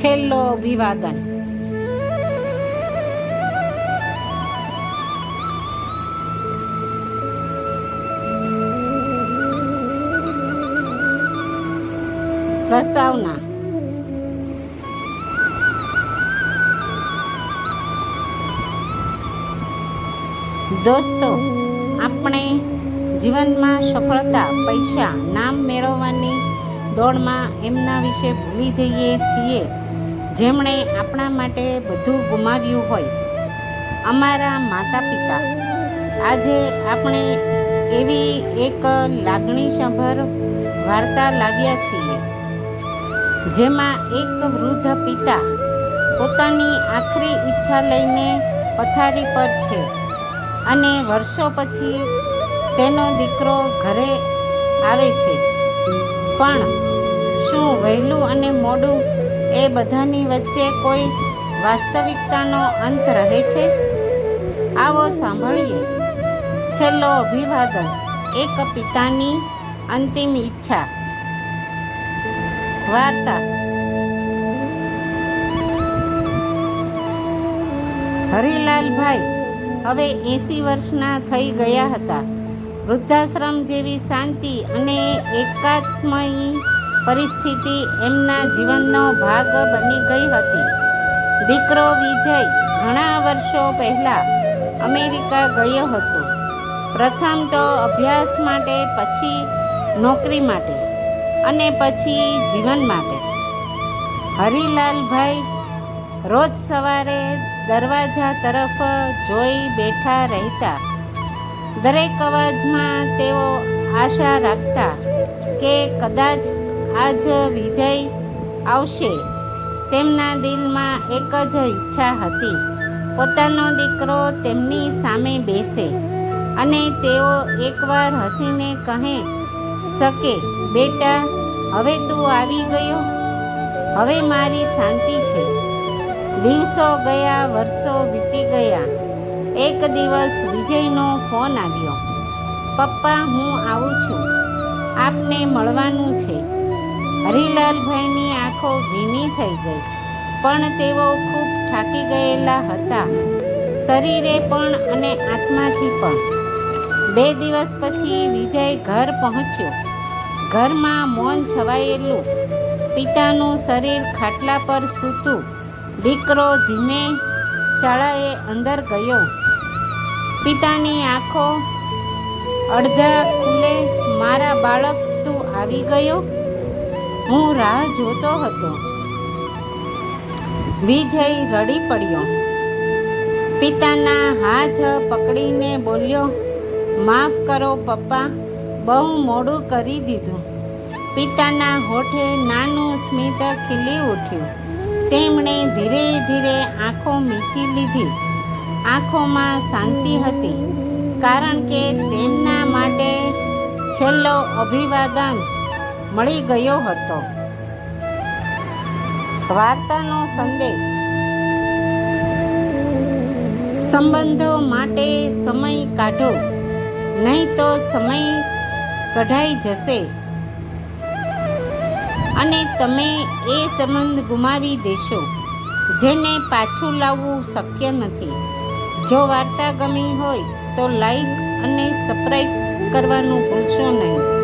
છેલ્લો અભિવાદન. પ્રસ્તાવના. દોસ્તો, આપણે જીવનમાં સફળતા, પૈસા, નામ મેળવવાની દોડમાં એમના વિશે ભૂલી જઈએ છીએ. જેમણે આપણા માટે બધું ગુમાવ્યું હોય. અમારા માતા પિતા આજે આપણે એવી એક લાગણીસભર વાર્તા લાવ્યા છીએ, જેમાં એક વૃદ્ધ પિતા પોતાની આખરી ઈચ્છા લઈને પથારી પર છે અને વર્ષો પછી તેનો દીકરો ઘરે આવે છે. પણ શું વહેલું અને મોડું એ બધાની વચ્ચે કોઈ વાસ્તવિકતાનો અંત રહે છે? આવો સાંભળીએ. છેલ્લો અભિવાદન, એક પિતાની અંતિમ ઈચ્છા. વાર્તા. હરિલાલભાઈ, હવે એંસી વર્ષના થઈ ગયા હતા. વૃદ્ધાશ્રમ જેવી શાંતિ અને એકાત્મય પરિસ્થિતિ એમના જીવનનો ભાગ બની ગઈ હતી. દીકરો વિજય ઘણા વર્ષો પહેલાં અમેરિકા ગયો હતો. પ્રથમ તો અભ્યાસ માટે, પછી નોકરી માટે અને પછી જીવન માટે. હરિલાલભાઈ રોજ સવારે દરવાજા તરફ જોઈ બેઠા રહેતા. દરેક અવાજમાં તેઓ આશા રાખતા કે કદાચ આજ વિજય આવશે. તેમના દિલમાં એક જ ઈચ્છા હતી. પોતાનો દીકરો તેમની સામે બેસે અને તેઓ એકવાર હસીને કહે, શકે, બેટા, હવે તું આવી ગયો. હવે મારી શાંતિ છે. દિવસો ગયા, વર્ષો વીતી ગયા. એક દિવસ વિજયનો ફોન આવ્યો, પપ્પા, હું આવું છું. આપને મળવાનું છે. હરિલાલભાઈની આંખો ભીની થઈ ગઈ, પણ તેઓ ખૂબ થાકી ગયેલા હતા. શરીરે પણ અને આત્માથી પણ. બે દિવસ પછી વિજય ઘર પહોંચ્યો. ઘરમાં મૌન છવાયેલું. પિતાનું શરીર ખાટલા પર સૂતું. દીકરો ધીમે ચાળાએ અંદર ગયો. પિતાની આંખો અડધા ખુલે મારા બાળક તું આવી ગયો? હું રાહ જોતો હતો. વિજય રડી પડ્યો. પિતાના હાથ પકડીને બોલ્યો, માફ કરો પપ્પા, બહુ મોડું કરી દીધું. પિતાના હોઠે નાનું સ્મિત ખીલી ઉઠ્યું. તેમણે ધીરે ધીરે આંખો મીચી લીધી. આંખોમાં શાંતિ હતી, કારણ કે તેમના માટે છેલ્લો અભિવાદન મળી ગયો હતો. વાર્તાનો સંદેશ. સંબંધો માટે સમય કાઢો, નહીં તો સમય કઢાઈ જશે. અને તમે એ સંબંધ ગુમાવી દેશો, જેને પાછું લાવવું શક્ય નથી. જો વાર્તા ગમી હોય તો લાઈક અને સબસ્ક્રાઈબ કરવાનું ભૂલશો નહીં.